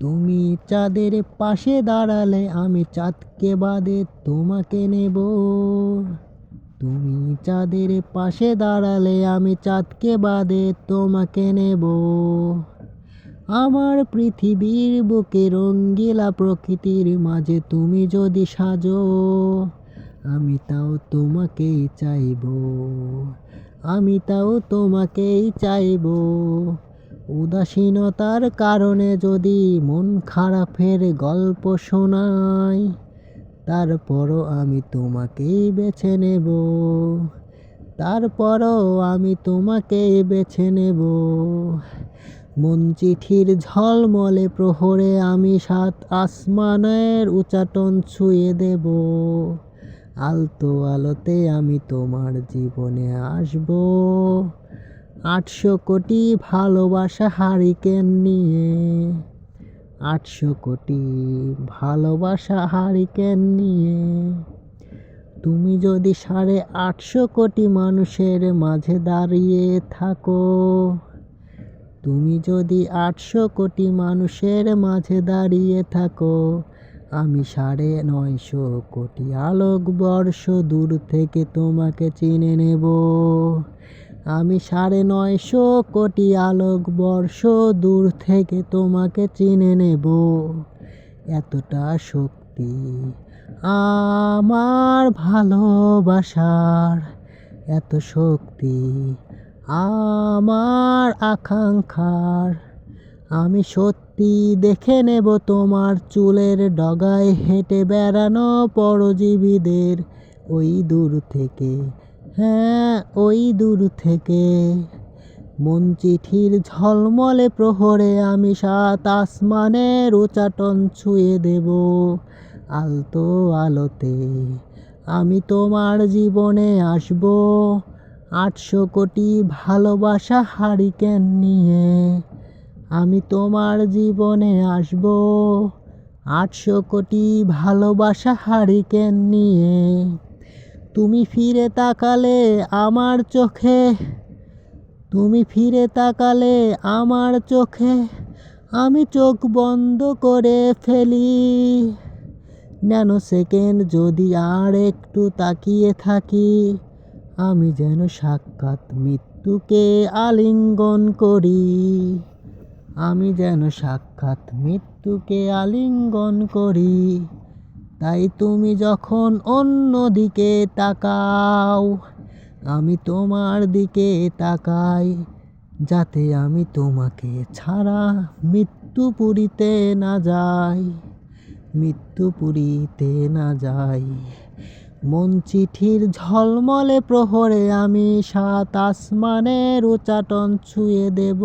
তুমি চাঁদের পাশে দাঁড়ালে আমি চাঁদকে বাদে তোমাকে নেব। তুমি চাঁদের পাশে দাঁড়ালে আমি চাঁদকে বাদে তোমাকে নেব। আমার পৃথিবীর বুকে রঙ্গিলা প্রকৃতির মাঝে তুমি যদি সাজো, আমি তাও তোমাকেই চাইব। আমি তাও তোমাকেই চাইব। উদাসীনতার কারণে যদি মন খারাপের গল্প শোনাই, তারপরও আমি তোমাকেই বেছে নেব। তারপরও আমি তোমাকেই বেছে নেব। মন চিঠির ঝলমলে প্রহরে আমি সাত আসমানের উচাটন ছুঁয়ে দেব। আলতো আলোতে আমি তোমার জীবনে আসব। আটশো কোটি ভালোবাসা হারিকেন নিয়ে। আটশো কোটি ভালোবাসা হারিকেন নিয়ে। তুমি যদি সাড়ে আটশো কোটি মানুষের মাঝে দাঁড়িয়ে থাকো, তুমি যদি আটশো কোটি মানুষের মাঝে দাঁড়িয়ে থাকো, আমি সাড়ে নয়শো কোটি আলোক বর্ষ দূর থেকে তোমাকে চিনে নেব। আমি সাড়ে নয়শো কোটি আলোক বর্ষ দূর থেকে তোমাকে চিনে নেব। এতটা শক্তি আমার ভালোবাসার। এত শক্তি আমার আকাঙ্ক্ষার। আমি সত্যি দেখে নেব তোমার চুলের ডগায় হেঁটে বেড়ানো পরজীবীদের। ওই দূর থেকে হ্যাঁ ওই দূর থেকে। মন চিঠির ঝলমলে প্রহরে আমি সাত আসমানের উচাটন ছুঁয়ে দেব। আলতো আলোতে আমি তোমার জীবনে আসব। আটশো কোটি ভালোবাসা হারিকেন নিয়ে আমি তোমার জীবনে আসব। আটশো কোটি ভালোবাসা হারিকেন নিয়ে তুমি ফিরে তাকালে আমার চোখে, তুমি ফিরে তাকালে আমার চোখে, আমি চোখ বন্ধ করে ফেলি। ন্যানো সেকেন্ড যদি আর একটু তাকিয়ে থাকি, আমি যেন সাক্ষাৎ মৃত্যুকে আলিঙ্গন করি। আমি যেন সাক্ষাৎ মৃত্যুকে আলিঙ্গন করি। তাই তুমি যখন অন্য দিকে তাকাও, আমি তোমার দিকে তাকাই, যাতে আমি তোমাকে ছাড়া মৃত্যু পুরীতে না যাই মৃত্যু পুরীতে না যাই। মন চিঠির ঝলমলে প্রহরে আমি সাত আসমানের উচাটন ছুঁয়ে দেব।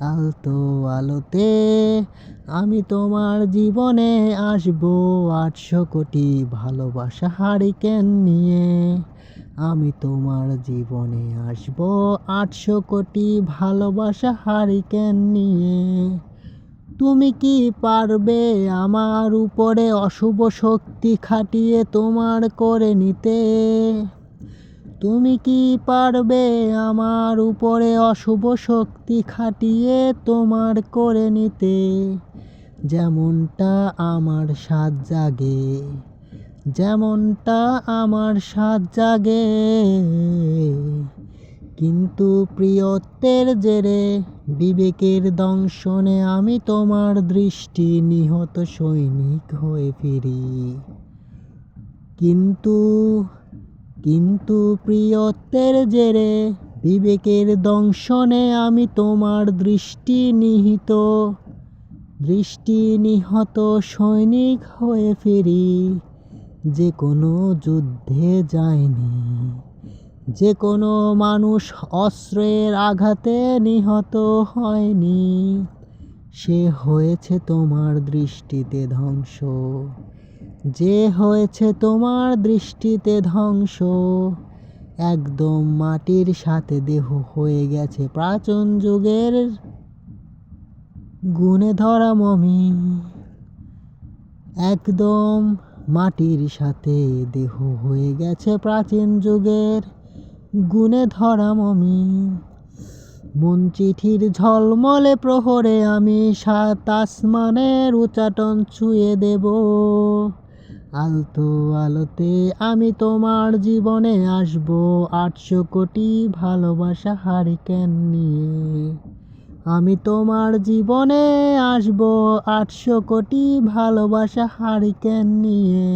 আলতো আলোতে আমি তোমার জীবনে আসব, আটশো কোটি ভালোবাসা হারিকেন নিয়ে। আমি তোমার জীবনে আসব, আটশো কোটি ভালোবাসা হারিকেন নিয়ে। তুমি কি পারবে আমার উপরে অশুভ শক্তি খাটিয়ে তোমার করে নিতে? তুমি কি পারবে আমার উপরে অশুভ শক্তি খাটিয়ে তোমার করে নিতে? যেমনটা আমার সাত জাগে, যেমনটা আমার সাত জাগে। কিন্তু প্রিয়ত্বের জেরে বিবেকের দংশনে আমি তোমার দৃষ্টি নিহত সৈনিক হয়ে ফিরি। কিন্তু কিন্তু প্রিয়ত্বের জেরে বিবেকের দংশনে আমি তোমার দৃষ্টি নিহিত, দৃষ্টি নিহত সৈনিক হয়ে ফিরি। যে কোনো যুদ্ধে যায়নি। যে কোনো মানুষ অস্ত্রের আঘাতে নিহত হয়নি। সে হয়েছে তোমার দৃষ্টিতে ধ্বংস। যে হয়েছে তোমার দৃষ্টিতে ধ্বংস, একদম মাটির সাথে দেহ হয়ে গেছে প্রাচীন যুগের গুণে ধরা মমি একদম মাটির সাথে দেহ হয়ে গেছে প্রাচীন যুগের গুণে ধরা মমি মন চিঠির ঝলমলে প্রহরে আমি সাত আসমানের উচাটন ছুঁয়ে দেব। আলতো আলোতে আমি তোমার জীবনে আসব, আটশো কোটি ভালোবাসা হারিকেন নিয়ে। আমি তোমার জীবনে আসব, আটশো কোটি ভালোবাসা হারিকেন নিয়ে।